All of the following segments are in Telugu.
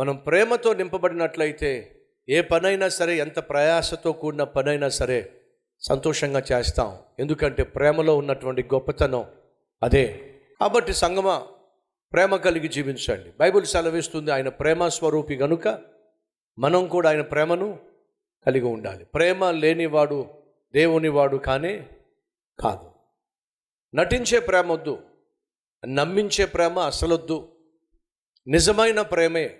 మనం ప్రేమతో నింపబడినట్లయితే ఏ పనైనా సరే ఎంత ప్రయాసతో కూడిన పనైనా సరే సంతోషంగా చేస్తాం. ఎందుకంటే ప్రేమలో ఉన్నటువంటి గొప్పతనం అదే. కాబట్టి సంగమ ప్రేమ కలిగి జీవించండి. బైబిల్ సెలవిస్తుంది ఆయన ప్రేమ స్వరూపి గనుక మనం కూడా ఆయన ప్రేమను కలిగి ఉండాలి. ప్రేమ లేనివాడు దేవునివాడు కానే కాదు. నటించే ప్రేమ వద్దు నమ్మించే ప్రేమ అసలొద్దు. నిజమైన ప్రేమే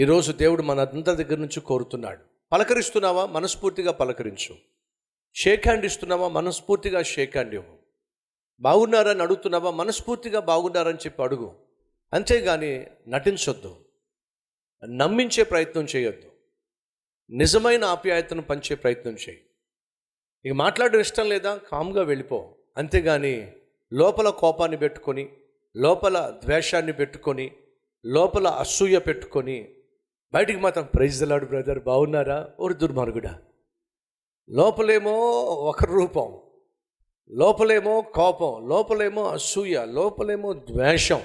ఈరోజు దేవుడు మన అందరి దగ్గర నుంచి కోరుతున్నాడు. పలకరిస్తున్నావా? మనస్ఫూర్తిగా పలకరించు. షేక్ హ్యాండ్ ఇస్తున్నావా? మనస్ఫూర్తిగా షేక్ హ్యాండ్ ఇవ్వు. బాగున్నారని అడుగుతున్నావా? మనస్ఫూర్తిగా బాగున్నారని చెప్పి అడుగు. అంతేగాని నటించొద్దు. నమ్మించే ప్రయత్నం చేయొద్దు. నిజమైన ఆప్యాయతను పంచే ప్రయత్నం చేయి. ఇక మాట్లాడడం ఇష్టం లేదా? కామ్గా వెళ్ళిపో. అంతేగాని లోపల కోపాన్ని పెట్టుకొని లోపల ద్వేషాన్ని పెట్టుకొని లోపల అసూయ పెట్టుకొని బయటికి మాత్రం ప్రైజ్లాడు బ్రదర్ బాగున్నారా? ఒక దుర్మార్గుడా. లోపలేమో ఒక రూపం. లోపలేమో కోపం. లోపలేమో అసూయ. లోపలేమో ద్వేషం.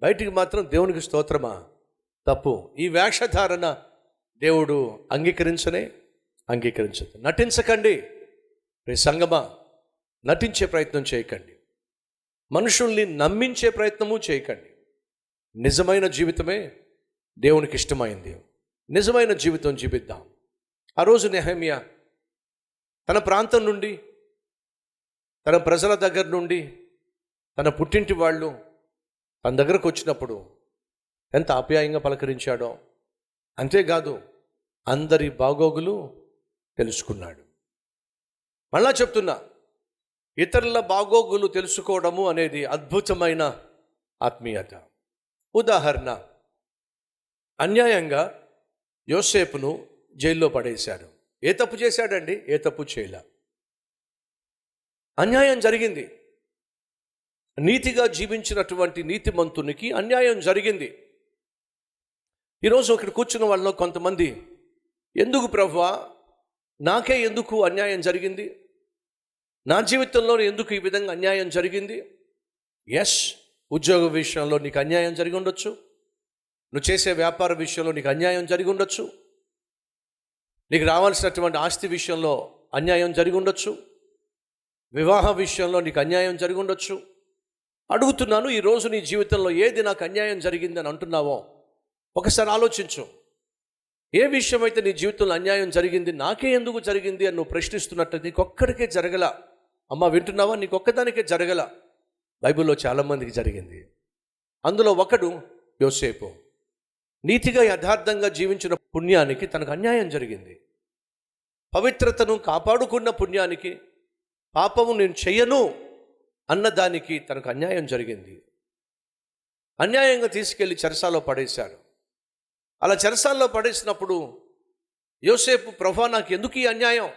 బయటికి మాత్రం దేవునికి స్తోత్రమా? తప్పు. ఈ వేషధారణ దేవుడు అంగీకరించనే అంగీకరించదు. నటించకండి. రే సంగమా? నటించే ప్రయత్నం చేయకండి. మనుషుల్ని నమ్మించే ప్రయత్నము చేయకండి. నిజమైన జీవితమే దేవునికి ఇష్టమైంది నిజమైన జీవితం జీవిద్దాం. ఆ రోజు నెహమియా తన ప్రాంతం నుండి తన ప్రజల దగ్గర నుండి తన పుట్టింటి వాళ్ళు తన దగ్గరకు వచ్చినప్పుడు ఎంత ఆప్యాయంగా పలకరించాడో. అంతేకాదు అందరి బాగోగులు తెలుసుకున్నాడు. మళ్ళా చెప్తున్నా ఇతరుల బాగోగులు తెలుసుకోవడము అనేది అద్భుతమైన ఆత్మీయత. ఉదాహరణ అన్యాయంగా యోసేపును జైల్లో పడేశాడు. ఏ తప్పు చేశాడండి? ఏ తప్పు చేయలే. అన్యాయం జరిగింది. నీతిగా జీవించినటువంటి నీతిమంతునికి అన్యాయం జరిగింది. ఈరోజు ఇక్కడ కూర్చున్న వాళ్ళలో కొంతమంది ఎందుకు ప్రభువా? నాకే ఎందుకు అన్యాయం జరిగింది? నా జీవితంలో ఎందుకు ఈ విధంగా అన్యాయం జరిగింది? ఎస్ ఉద్యోగ విషయంలో నీకు అన్యాయం జరిగి ఉండొచ్చు. నువ్వు చేసే వ్యాపార విషయంలో నీకు అన్యాయం జరిగి ఉండొచ్చు. నీకు రావాల్సినటువంటి ఆస్తి విషయంలో అన్యాయం జరిగి ఉండొచ్చు. వివాహ విషయంలో నీకు అన్యాయం జరిగి ఉండొచ్చు. అడుగుతున్నాను ఈరోజు నీ జీవితంలో ఏది నాకు అన్యాయం జరిగిందని అంటున్నావో? ఒకసారి ఆలోచించు. ఏ విషయం అయితే నీ జీవితంలో అన్యాయం జరిగింది నాకే ఎందుకు జరిగింది అని నువ్వు ప్రశ్నిస్తున్నట్టు నీకొక్కడికే జరగల. అమ్మ వింటున్నావా? నీకొక్కదానికే జరగల. బైబిల్లో చాలామందికి జరిగింది. అందులో ఒకడు యోసేపు. నీతిగా యథార్థంగా జీవించిన పుణ్యానికి తనకు అన్యాయం జరిగింది. పవిత్రతను కాపాడుకున్న పుణ్యానికి పాపము నేను చెయ్యను అన్నదానికి తనకు అన్యాయం జరిగింది. అన్యాయంగా తీసుకెళ్ళి చెరసాలో పడేశాడు. అలా చెరసాల్లో పడేసినప్పుడు యోసేపు ప్రభా నాకు ఎందుకు ఈ అన్యాయం?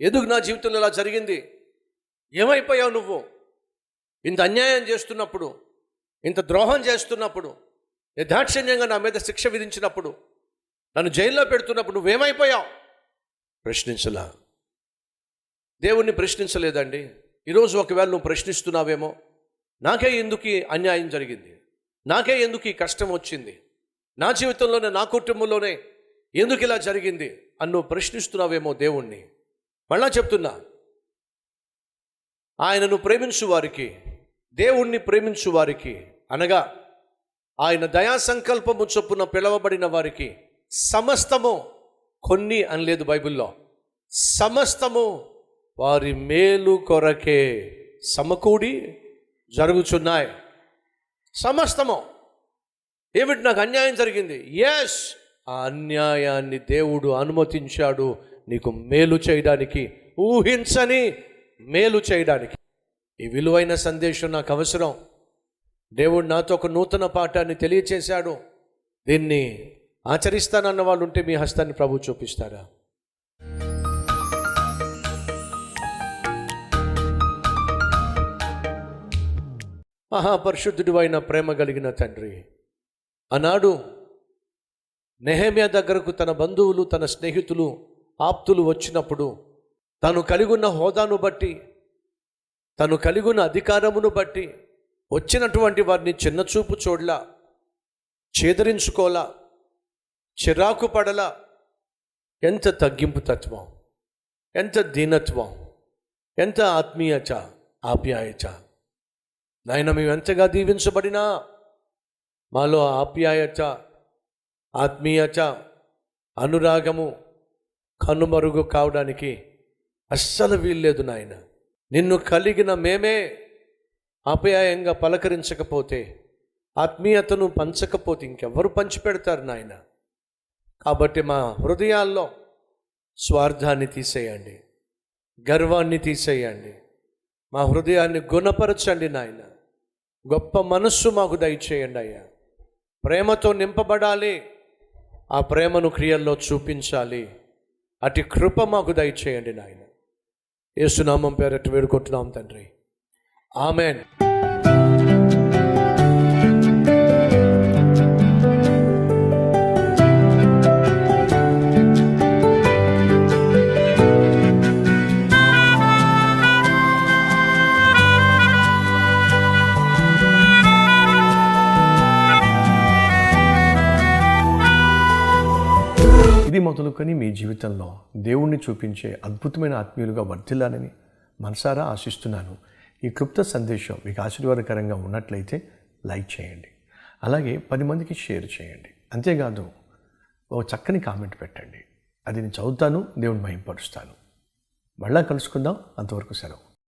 ఎందుకు నా జీవితంలో ఇలా జరిగింది? ఏమైపోయావు నువ్వు? ఇంత అన్యాయం చేస్తున్నప్పుడు ఇంత ద్రోహం చేస్తున్నప్పుడు యథాక్షణ్యంగా నా మీద శిక్ష విధించినప్పుడు నన్ను జైల్లో పెడుతున్నప్పుడు నువ్వేమైపోయావు? ప్రశ్నించలా. దేవుణ్ణి ప్రశ్నించలేదండి. ఈరోజు ఒకవేళ నువ్వు ప్రశ్నిస్తున్నావేమో నాకే ఎందుకు అన్యాయం జరిగింది? నాకే ఎందుకు ఈ కష్టం వచ్చింది? నా జీవితంలోనే నా కుటుంబంలోనే ఎందుకు ఇలా జరిగింది? అని నువ్వు ప్రశ్నిస్తున్నావేమో దేవుణ్ణి. మళ్ళా చెప్తున్నా. ఆయనను ప్రేమించు వారికి దేవుణ్ణి ప్రేమించు వారికి అనగా ఆయన దయా సంకల్పము చొప్పున పిలవబడిన వారికి సమస్తము కొన్ని అనలేదు బైబిల్లో. సమస్తము వారి మేలు కొరకే సమకూడి జరుగుచున్నాయి. సమస్తము. ఏమిటి నాకు అన్యాయం జరిగింది? ఎస్ ఆ అన్యాయాన్ని దేవుడు అనుమతించాడు నీకు మేలు చేయడానికి. ఊహించని మేలు చేయడానికి. ఈ విలువైన సందేశం నాకు అవసరం. దేవుడు నాతో ఒక నూతన పాఠాన్ని తెలియచేశాడు. దీన్ని ఆచరిస్తానన్న వాళ్ళు ఉంటే మీ హస్తాన్ని ప్రభు చూపిస్తారా? మహాపరిశుద్ధుడు అయిన ప్రేమ కలిగిన తండ్రి ఆనాడు నెహమ్యా దగ్గరకు తన బంధువులు తన స్నేహితులు ఆప్తులు వచ్చినప్పుడు తను కలిగున్న హోదాను బట్టి తను కలిగున్న అధికారమును బట్టి వచ్చినటువంటి వారిని చిన్నచూపు చూడలా చేదరించుకోలా చిరాకు పడల. ఎంత తగ్గింపు తత్వం ఎంత దీనత్వం ఎంత ఆత్మీయత ఆప్యాయత. నాయన మేము ఎంతగా దీవించబడినా మాలో ఆప్యాయత ఆత్మీయత అనురాగము కనుమరుగు కావడానికి అస్సలు వీల్లేదు నాయన. నిన్ను కలిగిన మేమే ఆప్యాయంగా పలకరించకపోతే ఆత్మీయతను పంచకపోతే ఇంకెవరు పంచిపెడతారు నాయన? కాబట్టి మా హృదయాల్లో స్వార్థాన్ని తీసేయండి గర్వాన్ని తీసేయండి. మా హృదయాన్ని గుణపరచండి నాయన. గొప్ప మనస్సు మాకు దయచేయండి అయ్యా. ప్రేమతో నింపబడాలి ఆ ప్రేమను క్రియల్లో చూపించాలి. అటు కృప మాకు దయచేయండి నాయన. ఏసునామం పేరట్టు వేడుకుంటున్నాం తండ్రి. ఆమెన్. ఇది మొదలుకొని మీ జీవితంలో దేవుణ్ణి చూపించే అద్భుతమైన ఆత్మీయులుగా వర్ధిల్లాలని మనసారా ఆశిస్తున్నాను. ఈ క్లుప్త సందేశం మీకు ఆశీర్వాదకరంగా ఉన్నట్లయితే లైక్ చేయండి. అలాగే పది మందికి షేర్ చేయండి. అంతేకాదు ఓ చక్కని కామెంట్ పెట్టండి. అది నేను చదువుతాను దేవుని మహింపరుస్తాను. మళ్ళా కలుసుకుందాం. అంతవరకు సెలవు.